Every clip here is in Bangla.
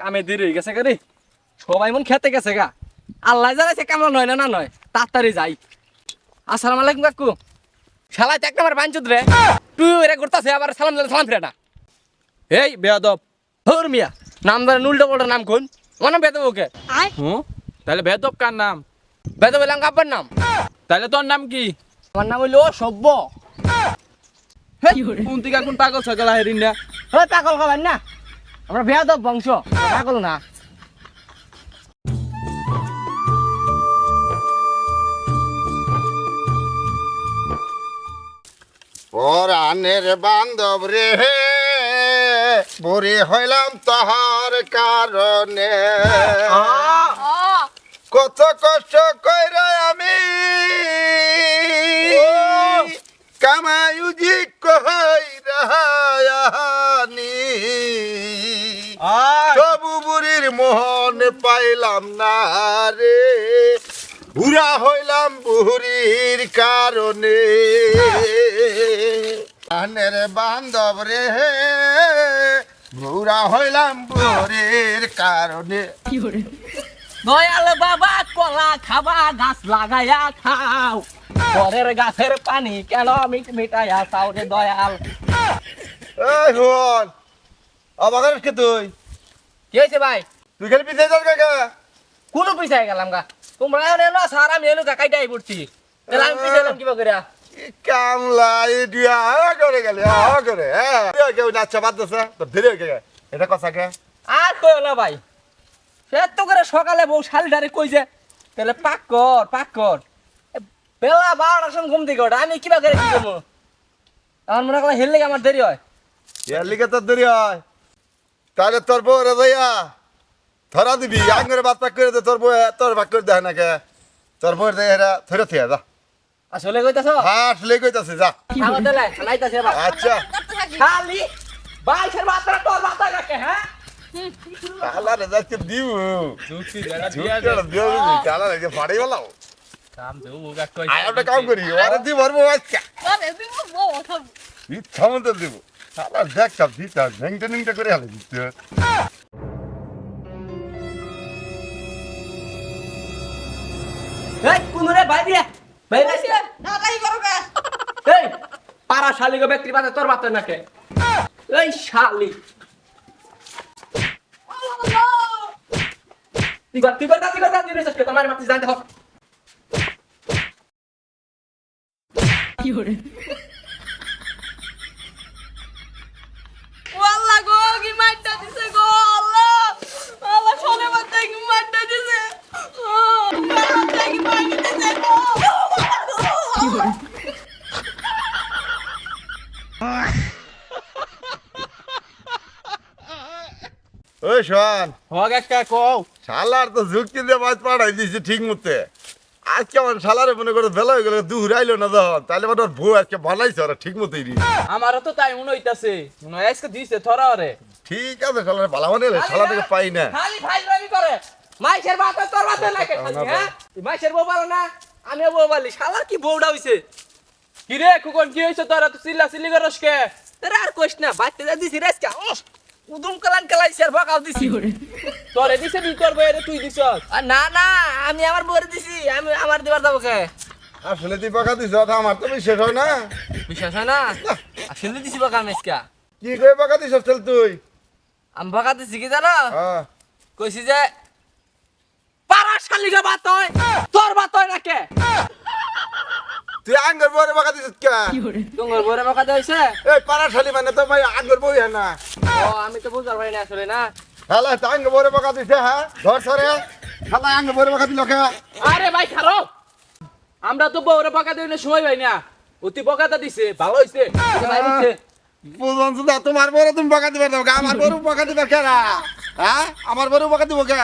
কামে দেরি হয়ে গেছে রে। সবাই মন খেতে গেছে গা। আল্লাহ জানাইছে কেমন নয় না না নয়। তাড়াতাড়ি যাই। আসসালামু আলাইকুম কাকু। শালাই এক নাম্বার বাঞ্চুত রে। তুই এরা করতেছে আবার সালাম দিলে সালাম ফিরে না এই বেয়াদব। হর মিয়া। নাম ধরে নুলটা বলটা নাম কোন আমার নাম বেদব ওকে। হুম? তাহলে বেয়াদব কার নাম? বেদব এলাম কাব্বার নাম। তাহলে তোর নাম কি? আমার নাম হইল সভ্য কোন থেকে কোন পাগল ছাগল আহেরিন না? হ্যাঁ পাগল খাবার না। আমরা বেয়াদব বংশ। পাগল না। পরাণের বান্ধব রে বুড়ি হইলাম তাহার কারণে। কত কষ্ট কইরা আমি কামায়ুজি তবু বুড়ির মোহন পাইলাম না রে। বুড়া হইলাম বুড়ির কারণে। আনের বান্ধব রে বুড়া হইলাম বুড়ির কারণে। দয়াল বাবা কলা খাবা গাছ লাগাইয়া খাও। পরের গাছের পানি কেন আমি মিটাইয়া চাও রে দয়াল? এই হন আবার কে তুই? কি ভাই? তুই খালি পিছিয়ে যাস কাকা কোনো পিছাই গেলাম গা? তোমরা এলো সার আমি এলো কাকাইটাই পড়ছি তাহলে আমি পিছাই এলাম কিবা করে কামলা ইডিয়া হা করে গেলে হা করে হ্যাঁ কেউ নাচা বাদ দিছে তো ধীরে কে এটা কথা কে? আর কই না ভাই। সে তো করে সকালে বউ শালিটারে কই যে তাহলে পাক কর পাক কর বেলা বারোটার সময় ঘুম থেকে ওঠে আমি কিবা করে কি করব আমার মনে করা হেললে আমার দেরি হয়। লিগে তোর দেরি হয়। তাহলে তোর বউ রে ভাইয়া ধরা দিবি আঙ্গুরে বাদ পাক করে দে তোর বউ তোর ভাগ করে দেয় না কে তোর বউ দে এরা ধরে থিয়া যা। আসলে কইতাছ হ্যাঁ আসলে কইতাছে যা। দেলাই নাইতাছে এবার। আচ্ছা। খালি বাইশের মাত্রা তোর মাথা রাখে হ্যাঁ? কালা রে যাচ্ছে দিব যুক্তি জায়গা ঝুঁকটা দিও কালা রে ফাড়ি বলাও। কাম দেবো মুগা কই আয় কাম করি ওরে দিব পারব আজকে। ইচ্ছা মতো দিব। কালা দেখ সব দিতা নেংটা নেংটা করে হালে দিতে কুনুরে বাইরে বাইরে এই পাড়া শালিগো ব্যক্তি পাতে তোর বাতে নাকে। এই শালি তুই কর তুই কর তুই কর তুই কর তোমার মাতি জানতে হোক আল্লাহ ওই শোন হক একটা কও? শালার তো যুক্তি দিয়ে মাছ পাঠাই দিয়েছে ঠিক মতে। আজকে আমার শালারে মনে করে বেলা হয়ে গেল দুহুর আইলো না যখন তাহলে মানে ওর বউ আজকে বানাইছে ওরা ঠিক মতোই রি আমারও তো তাই মনে হইতাছে। মনে হয় আজকে দিছে থরা ওরে। ঠিক আছে শালারে ভালো বানাইলে শালা থেকে পাই না। খালি ভাই রামি করে। মাইশের বাতে তোর বাতে নাকে খালি হ্যাঁ? মাইশের বউ পারো না? আমিও বউ পারলি শালার কি বউটা হইছে? কি রে কুকন কি হইছে তোরা? তো চিল্লা চিল্লি করস কে? তোর আর কইস না বাইতে যা দিছি রেসকা উদুম কালান কালাইছি আর বকাও দিছি। তোরে দিছে দি তোর বইরে তুই দিছস? আর না না আমি আমার বউরে দিছি আমি আমার দিবার দেবো কে? আসলে তুই পাকা দিছ আমার তো বিশ্বাস হয় না। বিশ্বাস হয় না? আসলে দিছি বকা মেসকা। কি করে পাকা দিছ তাহলে তুই? আমি বকা দিছি কি জানো? হ্যাঁ। কইছি যে পাড়ার শালিকা বাত হয় তোর বাত হয় না কে? আঙ্গর কে? বউরে বকা এই পাড়া শালি মানে তো ভাই আঙ্গর হ্যাঁ না। ও আমি তো বুঝতে পারি না আসলে না? শালা তো আঙ্গ বউরে পাকা দিছে হ্যাঁ? ধর সরে। শালা আঙ্গ বউরে পাকা দিল কে? আরে ভাই খারো! আমরা তো বউরে বকা দিই সময় ভাই না। অতি বকাটা দিছে ভালো হইছে। ভাই দিছে বুঝন তোমার বউরে তুমি পাকা দিবে দাও আমার বউরে পাকা দিবে কে না হ্যাঁ? আমার বউরে পাকা দিব কে?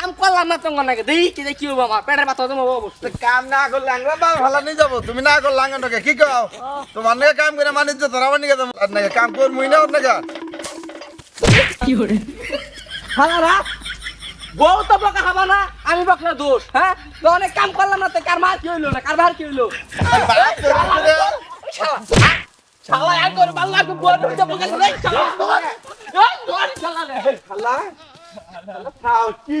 আমি করলাম না তোমার নাকি দেখি কি দেখি হব আমার পেটের বাত তোমার অবস্থা তো কাম না করলে আঙ্গ বা ভালো নিয়ে যাব তুমি না করলে আঙ্গনটাকে কি কও তোমার নাকি কাম করে বানি গেছে আর নাকি কাম কর মুই না ওর নাকি হালারা বউ তো বকা খাবা না আমি বকলে দোষ হ্যাঁ তো অনেক কাম করলাম না তো কার মার কি হইল না কার ভার কি হইল শালা এক করে ভালো লাগবে বউ তো বকা শালা শালা শালা কি